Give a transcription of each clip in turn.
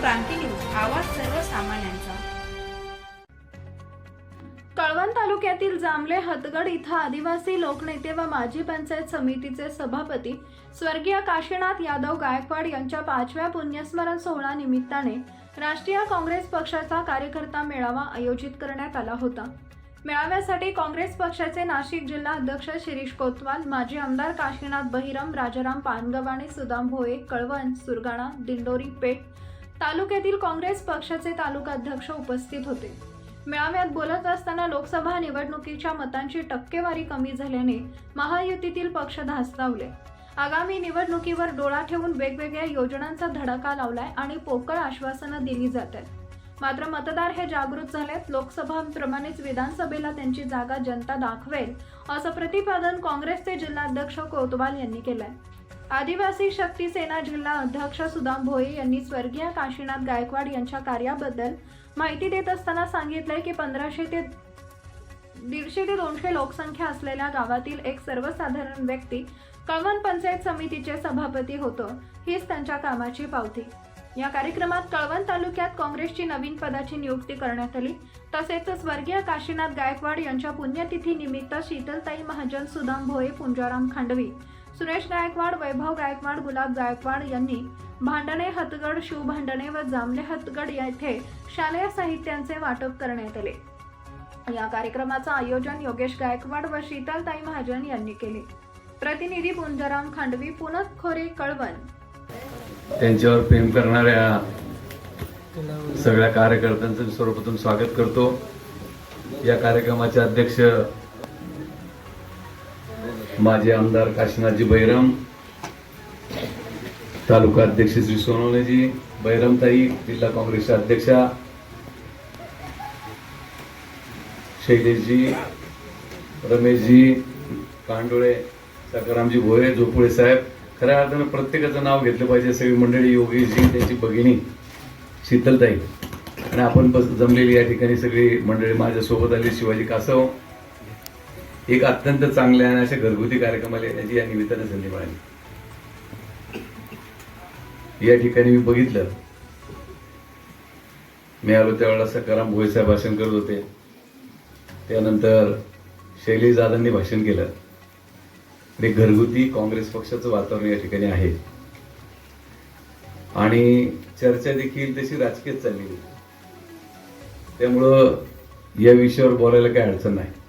क्रांती news आवाज सर्वसामान्यांचा. कळवण तालुक्यातील जांभले हदगड इथं आदिवासी लोकनेते व माजी पंचायत समितीचे सभापती स्वर्गीय काशीनाथ यादव गायकवाड यांच्या पाचव्या पुण्यस्मरण सोहळा निमित्ताने राष्ट्रीय काँग्रेस पक्षाचा कार्यकर्ता मेळावा आयोजित करण्यात आला होता. मेळाव्यासाठी काँग्रेस पक्षाचे नाशिक जिल्हा अध्यक्ष शिरीष कोतवाल माजी आमदार काशीनाथ बहिरम राजाराम पानगवाणे सुदाम भोये कळवण सुरगाणा दिंडोरी पेठ तालुक्यातील काँग्रेस पक्षाचे तालुकाध्यक्ष उपस्थित होते. मेळाव्यात बोलत असताना लोकसभा निवडणुकीच्या मतांची टक्केवारी कमी झाल्याने महायुतीतील पक्ष धास्तावले. आगामी निवडणुकीवर डोळा ठेवून वेगवेगळ्या योजनांचा धडाका लावलाय आणि पोकळ आश्वासनं दिली जात आहेत मात्र मतदार हे जागृत झालेत. लोकसभाप्रमाणेच विधानसभेला त्यांची जागा जनता दाखवेल असं प्रतिपादन काँग्रेसचे जिल्हाध्यक्ष कोतवाल यांनी केलंय. आदिवासी शक्ती सेना जिल्हा अध्यक्ष सुदाम भोये यांनी स्वर्गीय काशीनाथ गायकवाड यांच्या कार्याबद्दल माहिती देत असताना सांगितलंय की पंधराशे ते दीडशे ते दोनशे लोकसंख्या असलेल्या गावातील एक सर्वसाधारण व्यक्ती कळवण पंचायत समितीचे सभापती होतं. हीच त्यांच्या कामाची पावती. या कार्यक्रमात कळवण तालुक्यात काँग्रेसची नवीन पदाची नियुक्ती करण्यात आली. तसेच स्वर्गीय काशीनाथ गायकवाड यांच्या पुण्यतिथी निमित्त शीतलताई महाजन सुदाम भोये पुंजाराम खांडवी सुरेश गायकवाड वैभव गायकवाड गुलाब गायकवाड यांनी भांडणे हतगड शिव भांडणे व जांभले हतगड येथे शालेय साहित्यांचे वाटप करण्यात आले. या कार्यक्रमाचं आयोजन योगेश गायकवाड व शीतलताई महाजन यांनी केले. प्रतिनिधी पुंजाराम खांडवी पुनत खोरे कळवण. त्यांच्यावर प्रेम करणाऱ्या सगळ्या कार्यकर्त्यांचं सर्वप्रथम स्वागत करतो. या कार्यक्रमाचे अध्यक्ष माजी आमदार काशीनाथजी बैरम तालुका अध्यक्ष श्री सोनवणेजी बैरमताई जिल्हा काँग्रेसच्या अध्यक्षा शैलेशजी रमेशजी कांडोळे सकारामजी भोये झोपुळे साहेब. खऱ्या अर्थानं प्रत्येकाचं नाव घेतलं पाहिजे. सगळी मंडळी योगेशजी त्यांची भगिनी शीतलताई. आणि आपण बस जमलेली या ठिकाणी सगळी मंडळी माझ्यासोबत आली शिवाजी कासव. एक अत्यंत चांगल्या आणि अशा घरगुती कार्यक्रमाला येण्याची या निमित्तानं संधी मिळाली. या ठिकाणी मी बघितलं. मी आलो त्यावेळेला सकाराम भोये साहेब भाषण करत होते. त्यानंतर शैलेश जाधवनी भाषण केलं. आणि घरगुती काँग्रेस पक्षाचं वातावरण या ठिकाणी आहे. आणि चर्चा देखील तशी राजकीय चालली. त्यामुळं या विषयावर बोलायला काही अडचण नाही.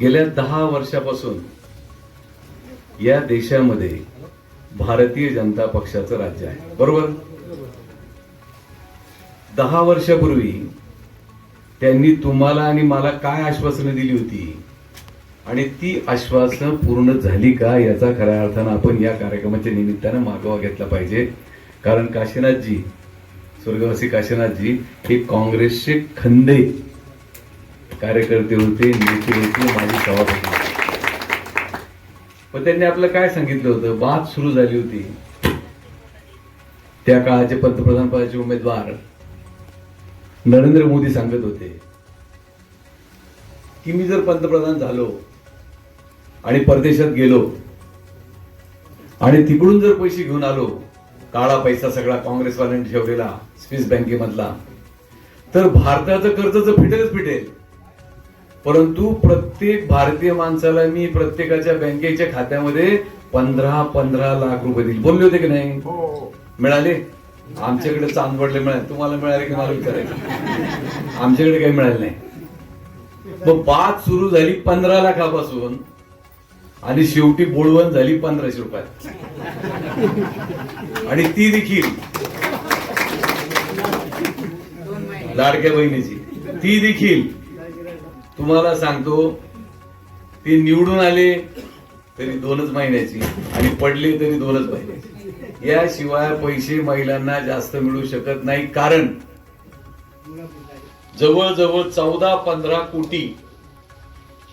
गेल्या दहा वर्षापासून या देशामध्ये भारतीय जनता पक्षाचं राज्य आहे. बरोबर? दहा वर्षापूर्वी त्यांनी तुम्हाला आणि मला काय आश्वासनं दिली होती? आणि ती आश्वासनं पूर्ण झाली का? याचा खऱ्या अर्थानं आपण या कार्यक्रमाच्या निमित्तानं मागोवा घेतला पाहिजे. कारण काशीनाथजी स्वर्गवासी काशीनाथजी हे काँग्रेसचे खंदे. कार्यकर्ते होते नेते होते माझी सभापती पण त्यांनी आपलं काय सांगितलं होतं? बात सुरू झाली होती. त्या काळाचे पंतप्रधान पदाचे उमेदवार नरेंद्र मोदी सांगत होते की मी जर पंतप्रधान झालो आणि परदेशात गेलो आणि तिकडून जर पैसे घेऊन आलो काळा पैसा सगळा काँग्रेसवाल्यांनी ठेवलेला स्विस बँकेमधला तर भारताचं कर्ज तर फिटेलच फिटेल. परंतु प्रत्येक भारतीय माणसाला मी प्रत्येकाच्या बँकेच्या खात्यामध्ये पंधरा पंधरा लाख रुपये दिले. बोलले होते की नाही? मिळाले? आमच्याकडे चांदवडले मिळाले. तुम्हाला मिळाले की मला विचारायचं? आमच्याकडे काही मिळाले नाही. मग बात सुरू झाली पंधरा लाखापासून आणि शेवटी बोळवण झाली पंधराशे रुपयात. आणि ती देखील. लाडक्या बहिणीची. ती देखील. तुम्हाला सांगतो ती निवडून आले तरी दोनच महिन्याची आणि पडले तरी दोनच महिन्याची. याशिवाय पैसे महिलांना जास्त मिळू शकत नाही कारण जवळजवळ चौदा पंधरा कोटी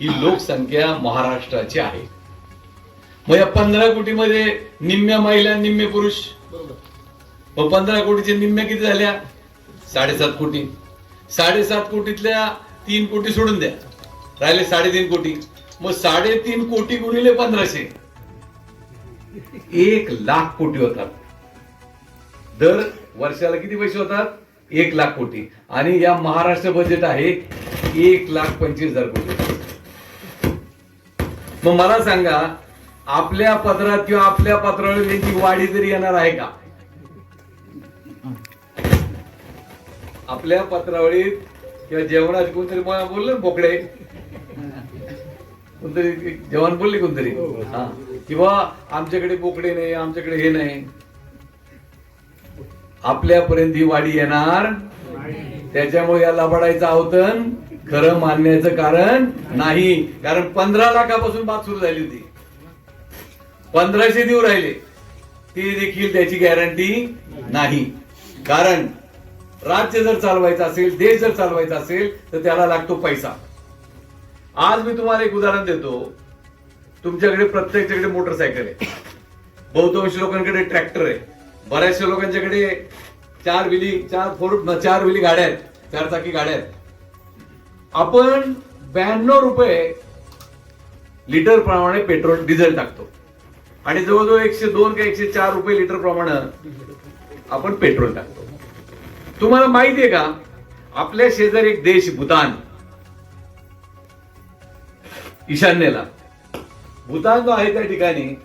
ही लोकसंख्या महाराष्ट्राची आहे. मग या पंधरा कोटीमध्ये निम्म्या महिला निम्मे पुरुष? मग पंधरा कोटीचे निम्म्या किती झाल्या? साडेसात कोटी. साडेसात कोटीतल्या तीन कोटी सोडून द्या. राहिले साडेतीन कोटी. मग साडेतीन कोटी गुणिले पंधराशे. एक लाख कोटी होतात. दर वर्षाला किती पैसे होतात? एक लाख कोटी. आणि या महाराष्ट्र बजेट आहे एक लाख पंचवीस हजार कोटी. मग मला सांगा आपल्या पत्रात किंवा आपल्या पत्रावर यांची वाढी तरी येणार आहे का? आपल्या पत्रावळीत किंवा जेवणात कोणतरी मला बोललं बोकडे कोणतरी जेवण बोलले कोणतरी. हा. किंवा आमच्याकडे बोकडे नाही आमच्याकडे हे नाही. आपल्यापर्यंत ही वाढी येणार त्याच्यामुळे या लबाडायचं आवतन खरं मानण्याचं कारण नाही. कारण पंधरा लाखापासून बात सुरू झाली होती. पंधराशे देऊ राहिले. ते देखील त्याची गॅरंटी नाही. कारण राज्य जर चालवायचं असेल देश जर चालवायचा असेल तर त्याला लागतो पैसा. आज मी तुम्हाला एक उदाहरण देतो. तुमच्याकडे प्रत्येकच्याकडे मोटरसायकल आहे. बहुतांश लोकांकडे ट्रॅक्टर आहे. बऱ्याचशा लोकांच्याकडे चार विली चार फोर चार विली गाड्या आहेत. चार चाकी गाड्या आहेत. आपण ब्याण्णव रुपये लिटर प्रमाणे पेट्रोल डिझेल टाकतो. आणि जवळजवळ एकशे दोन का एकशे चार रुपये लिटर प्रमाणे आपण पेट्रोल टाकतो. तुम्हाला माहिती आहे का? आपल्या शेजारी एक देश भूतान. ईशान्येला. भूतान जो आहे त्या ठिकाणी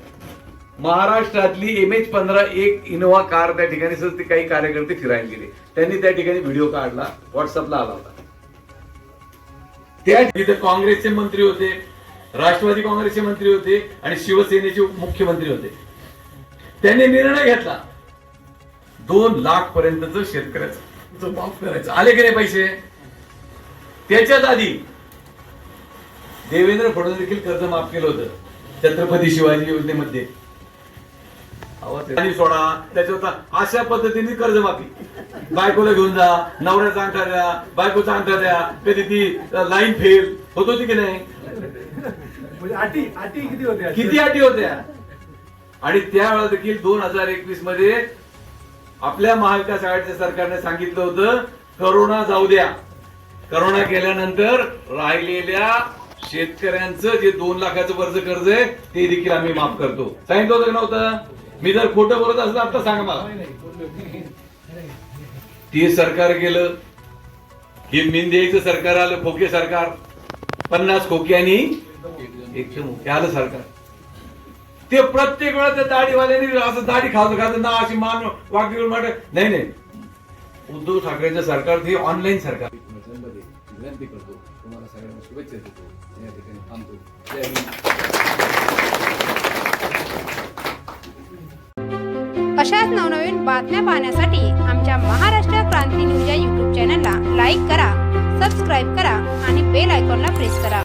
महाराष्ट्रातली एम एच पंधरा एक इनोवा कार त्या ठिकाणी सहज ते काही कार्यकर्ते फिरायला गेले. त्यांनी त्या ठिकाणी व्हिडिओ काढला व्हॉट्सअपला आला होता. त्या तिथे काँग्रेसचे मंत्री होते राष्ट्रवादी काँग्रेसचे मंत्री होते आणि शिवसेनेचे मुख्यमंत्री होते. त्यांनी निर्णय घेतला. दोन लाख पर्यंतच शेतकऱ्याचं. माफ करायचं. आले की नाही पैसे? त्याच्यात आधी देवेंद्र फडणवीस देखील कर्ज माफ केलं होतं छत्रपती शिवाजी योजनेमध्ये. सोडा. त्याच्यावर अशा पद्धतीने कर्जमाफी बायकोला घेऊन जा नवऱ्याचा अंगठा द्या बायकोचा अंगठा द्या कधी ती लाईन फेल. होत होती की नाही? म्हणजे अटी अटी किती होत्या? किती अटी होत्या? आणि त्यावेळेला देखील दोन हजार एकवीसमध्ये आपल्या महाविकास आघाडीच्या सरकारने सांगितलं होतं करोना जाऊ द्या. करोना गेल्यानंतर राहिलेल्या शेतकऱ्यांचं जे दोन लाखाचं वर्ज कर्ज आहे ते देखील आम्ही माफ करतो. सांगितलं होतं की नव्हतं? मी जर खोटं बोलत असलं आता सांगा मला. ते सरकार गेलं. हे मिंदेचं सरकार आलं खोके सरकार. पन्नास खोक्यांनी एकदम आलं सरकार. ते प्रत्येक वेळा त्या दाढीवाल्याने असं दाढी खाजं खाजं ना अशी मान वाकडी वाटत नाही नाही. उद्धव ठाकरेचं सरकार ते ऑनलाईन सरकार. विनंती करतो तुम्हाला सगळ्यांना शुभेच्छा देतो या ठिकाणी थांबतो जय हिंद अशाच नवनवीन बातम्या पाहण्यासाठी आमच्या महाराष्ट्र क्रांती न्यूज या यूट्यूब चॅनलला लाईक करा सबस्क्राईब करा आणि बेल आयकॉनला प्रेस करा.